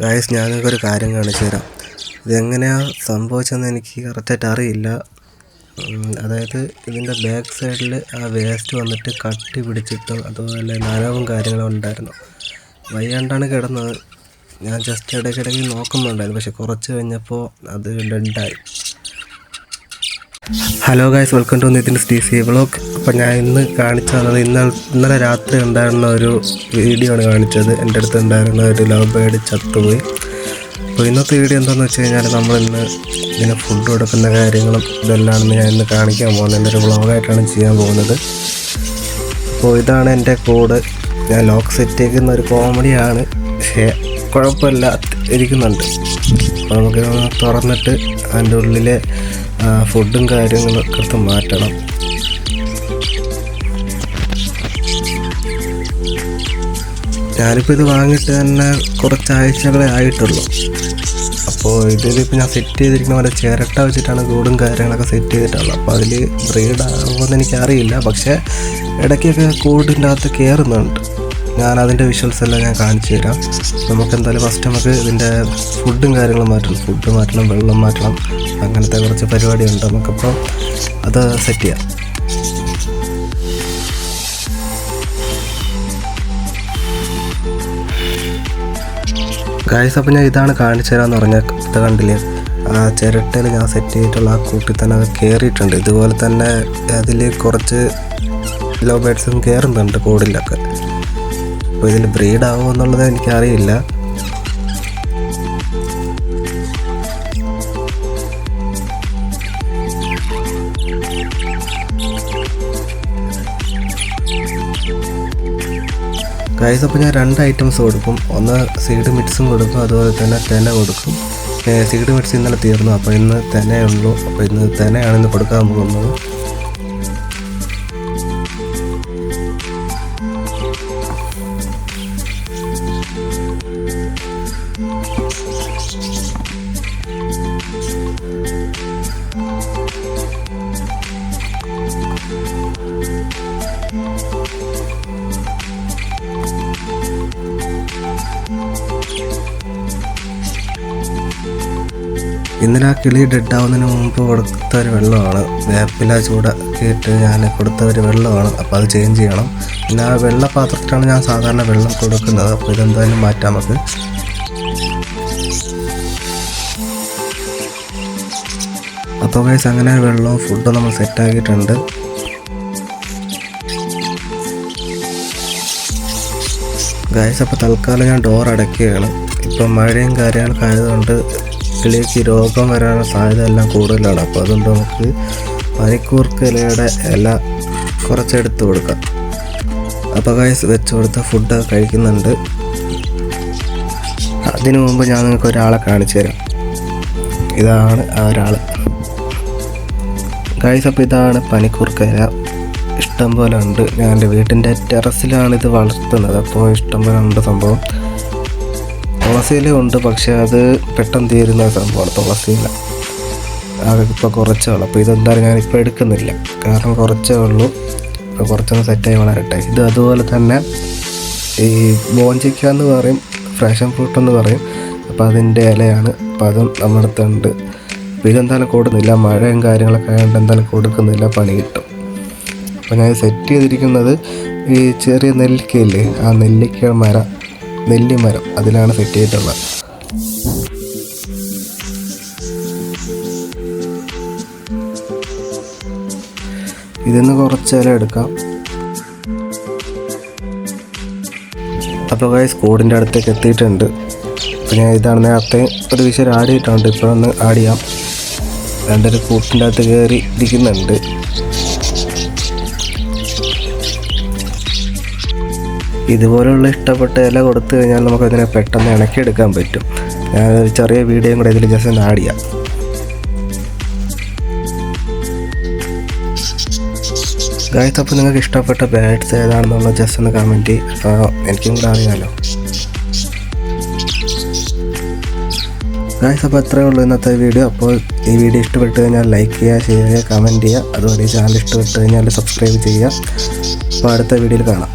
Guys ഞാൻ ഒരു കാര്യം കാണിച്ചു തരാം. ഇതെങ്ങനെയാണ് സംഭവിച്ചതെന്ന് എനിക്ക് കറക്റ്റായിട്ട് അറിയില്ല. അതായത് ഇതിന്റെ ബാക്ക് സൈഡിൽ ആ വേസ്റ്റ് വന്നിട്ട് കട്ടി പിടിച്ചിട്ടും അതുപോലെ നനവും കാര്യങ്ങളും ഉണ്ടായിരുന്നു. വയ്യാണ്ടാണ് കിടന്നത്. ഞാൻ ജസ്റ്റ് ഇടയ്ക്കിടയ്ക്ക് നോക്കുന്നുണ്ടായിരുന്നു. പക്ഷെ കുറച്ച് കഴിഞ്ഞപ്പോൾ അത് ഡെഡായി hello guys welcome to Nithin D C vlog അപ്പോൾ ഞാൻ ഇന്ന് കാണിച്ചു തന്നത് ഇന്നലെ ഇന്നലെ രാത്രി ഉണ്ടായിരുന്ന ഒരു വീഡിയോ ആണ് കാണിച്ചത്. എന്റെ അടുത്ത് ഉണ്ടായിരുന്ന ഒരു ലവ് ബേഡ് ചത്തുപോയി. അപ്പോൾ ഇന്നത്തെ വീഡിയോ എന്താണെന്ന് വെച്ച് കഴിഞ്ഞാൽ നമ്മൾ ഇന്ന് ഇതിന് ഫുഡ് കൊടുക്കുന്ന കാര്യങ്ങളും ഇതെല്ലാമാണ് ഞാൻ ഇന്ന് കാണിക്കാൻ പോകുന്നത്. എന്റെ ഒരു വ്ളോഗായിട്ടാണ് ചെയ്യാൻ പോകുന്നത്. അപ്പോൾ ഇതാണ് എന്റെ കോഡ് ഞാൻ ലോക്ക് സെറ്റ് ചെയ്യുന്ന ഒരു കോമഡിയാണ് പക്ഷേ കുഴപ്പമില്ല ഇരിക്കുന്നുണ്ട്. അപ്പോൾ നമുക്ക് തുറന്നിട്ട് അതിന്റെ ഉള്ളിലെ ഫുഡും കാര്യങ്ങളും കൃത്യം മാറ്റണം. ഞാനിപ്പോൾ ഇത് വാങ്ങിയിട്ട് തന്നെ കുറച്ച് ആഴ്ചകളെ ആയിട്ടുള്ളൂ. അപ്പോൾ ഇതിലിപ്പോൾ ഞാൻ സെറ്റ് ചെയ്തിരിക്കുന്ന പോലെ ചിരട്ട വെച്ചിട്ടാണ് കൂടും കാര്യങ്ങളൊക്കെ സെറ്റ് ചെയ്തിട്ടുള്ളത്. അപ്പോൾ അതിൽ ബ്രീഡ് ആകുമെന്ന് എനിക്കറിയില്ല. പക്ഷേ ഇടയ്ക്കൊക്കെ കൂടിന്റെ അകത്ത് കയറുന്നുണ്ട് ഞാൻ അതിന്റെ വിഷ്വൽസ് എല്ലാം ഞാൻ കാണിച്ചു തരാം. നമുക്ക് എന്തായാലും ഫസ്റ്റ് നമുക്ക് ഇതിന്റെ ഫുഡും കാര്യങ്ങളും മാറ്റണം. ഫുഡ് മാറ്റണം വെള്ളം മാറ്റണം അങ്ങനത്തെ കുറച്ച് പരിപാടിയുണ്ട് നമുക്കപ്പോൾ അത് സെറ്റ് ചെയ്യാം. ഗായ്സ് അപ്പോൾ ഞാൻ ഇതാണ് കാണിച്ചു തരാമെന്ന് പറഞ്ഞ ഇത് കണ്ടില്ലേ? ആ ചിരട്ടയിൽ ഞാൻ സെറ്റ് ചെയ്തിട്ടുള്ള ആ കൂട്ടിൽ തന്നെ അത് കയറിയിട്ടുണ്ട് ഇതുപോലെ തന്നെ അതിൽ കുറച്ച് ലോ ബേഡ്സും കയറുന്നുണ്ട് കൂടിലൊക്കെ. അപ്പോൾ ഇതിൽ ബ്രീഡ് ആവുമോ എന്നുള്ളത് എനിക്കറിയില്ല. ഗൈസ് അപ്പോൾ ഞാൻ രണ്ട് ഐറ്റംസ് കൊടുക്കും. ഒന്ന് സീഡ് മിക്സും കൊടുക്കും അതുപോലെ തന്നെ തെന കൊടുക്കും. സീഡ് മിക്സ് ഇന്നലെ തീർന്നു. അപ്പോൾ ഇന്ന് തെനയുള്ളൂ. അപ്പോൾ ഇന്ന് തെനയാണ് ഇന്ന് കൊടുക്കാൻ പോകുന്നത്. ഇന്നലെ ആ കിളി ഡെഡാവുന്നതിന് മുമ്പ് കൊടുത്ത ഒരു വെള്ളമാണ്. വേപ്പില ചൂടാക്കി ഇട്ട് ഞാൻ കൊടുത്ത ഒരു വെള്ളമാണ്. അപ്പോൾ അത് ചേഞ്ച് ചെയ്യണം. പിന്നെ ആ വെള്ളപാത്രത്തിലാണ് ഞാൻ സാധാരണ വെള്ളം കൊടുക്കുന്നത്. അപ്പോൾ ഇതെന്തായാലും മാറ്റാം നമുക്ക്. അപ്പോൾ ഗൈസ് അങ്ങനെ വെള്ളവും ഫുഡും നമ്മൾ സെറ്റാക്കിയിട്ടുണ്ട് ഗൈസ് അപ്പോൾ തൽക്കാലം ഞാൻ ഡോർ അടയ്ക്കുകയാണ് ഇപ്പം മഴയും കാര്യങ്ങളൊക്കെ ആയതുകൊണ്ട് കിളിക്ക് രോഗം വരാനുള്ള സാധ്യത എല്ലാം കൂടുതലാണ്. അപ്പോൾ അതുകൊണ്ട് നമുക്ക് പനിക്കൂർക്ക് ഇലയുടെ ഇല കുറച്ചെടുത്ത് കൊടുക്കാം. അപ്പോൾ ഗായസ് വെച്ച് കൊടുത്ത ഫുഡ് കഴിക്കുന്നുണ്ട്. അതിനു മുമ്പ് ഞാൻ നിങ്ങൾക്ക് ഒരാളെ കാണിച്ചു തരാം. ഇതാണ് ആ ഒരാൾ ഗായസ് അപ്പോൾ ഇതാണ് പനിക്കൂർക്ക ഇല ഇഷ്ടം പോലെ ഉണ്ട്. ഞാൻ എന്റെ വീട്ടിന്റെ ടെറസിലാണ് ഇത് വളർത്തുന്നത്. അപ്പോൾ ഇഷ്ടം പോലെ ഉണ്ട് സംഭവം. തുളസിയില ഉണ്ട് പക്ഷേ അത് പെട്ടെന്ന് തീരുന്ന സംഭവമാണ് തുളസിയില. അത് ഇപ്പോൾ കുറച്ചേ ഉള്ളൂ. അപ്പോൾ ഇതെന്തായാലും ഞാനിപ്പോൾ എടുക്കുന്നില്ല. കാരണം കുറച്ചേ ഉള്ളൂ. അപ്പോൾ കുറച്ചൊന്ന് സെറ്റായി വളരട്ടെ. ഇത് അതുപോലെ തന്നെ ഈ ബോഞ്ചിക്ക എന്ന് പറയും ഫ്രാഷൻ ഫ്രൂട്ട് എന്ന് പറയും. അപ്പോൾ അതിന്റെ ഇലയാണ്. അപ്പോൾ അതും നമ്മുടെ അടുത്തുണ്ട്. അപ്പോൾ ഇതെന്തായാലും കൂടുന്നില്ല. മഴയും കാര്യങ്ങളൊക്കെ ആയതുകൊണ്ട് എന്തായാലും കൊടുക്കുന്നില്ല. പണി കിട്ടും. അപ്പോൾ ഞാൻ സെറ്റ് ചെയ്തിരിക്കുന്നത് ഈ ചെറിയ നെല്ലിക്കയില്ലേ? ആ നെല്ലിക്ക മരം നെല്ലിമരം അതിലാണ് സെറ്റ് ചെയ്തിട്ടുള്ളത്. ഇതിന്ന് കുറച്ച് വില എടുക്കാം. അപ്പോൾ ഗൈസ് കൂടിന്റെ അടുത്തേക്ക് എത്തിയിട്ടുണ്ട്. ഞാൻ ഇതാണ് നേരത്തെ ഒരു വിഷയം ആഡ് ചെയ്തിട്ടുണ്ട് ഇപ്പോൾ ഒന്ന് ആഡ് ചെയ്യാം രണ്ടൊരു കൂട്ടിന്റെ അകത്ത് കയറി ഇരിക്കുന്നുണ്ട്. ഇതുപോലുള്ള ഇഷ്ടപ്പെട്ട ഇല കൊടുത്തു കഴിഞ്ഞാൽ നമുക്ക് അതിനെ പെട്ടെന്ന് ഇണക്കിയെടുക്കാൻ പറ്റും. ഞാൻ ഒരു ചെറിയ വീഡിയോ കൂടെ ഇതിൽ ജസ്റ്റ് ഒന്ന് ആഡ് ചെയ്യാം. ഗായത്ത് അപ്പോൾ നിങ്ങൾക്ക് ഇഷ്ടപ്പെട്ട ബാറ്റ്സ് ഏതാണെന്നുള്ള ജസ്റ്റ് ഒന്ന് കമന്റ് എനിക്കും കൂടെ അറിയാമല്ലോ ഗായ്സ് അപ്പോൾ അത്രയേ ഉള്ളൂ ഇന്നത്തെ വീഡിയോ അപ്പോൾ ഈ വീഡിയോ ഇഷ്ടപ്പെട്ട് കഴിഞ്ഞാൽ ലൈക്ക് ചെയ്യുക ഷെയർ ചെയ്യുക കമന്റ് ചെയ്യുക. അതുപോലെ ഈ ചാനൽ ഇഷ്ടപ്പെട്ട് കഴിഞ്ഞാൽ സബ്സ്ക്രൈബ് ചെയ്യുക. അപ്പോൾ അടുത്ത വീഡിയോയിൽ കാണാം.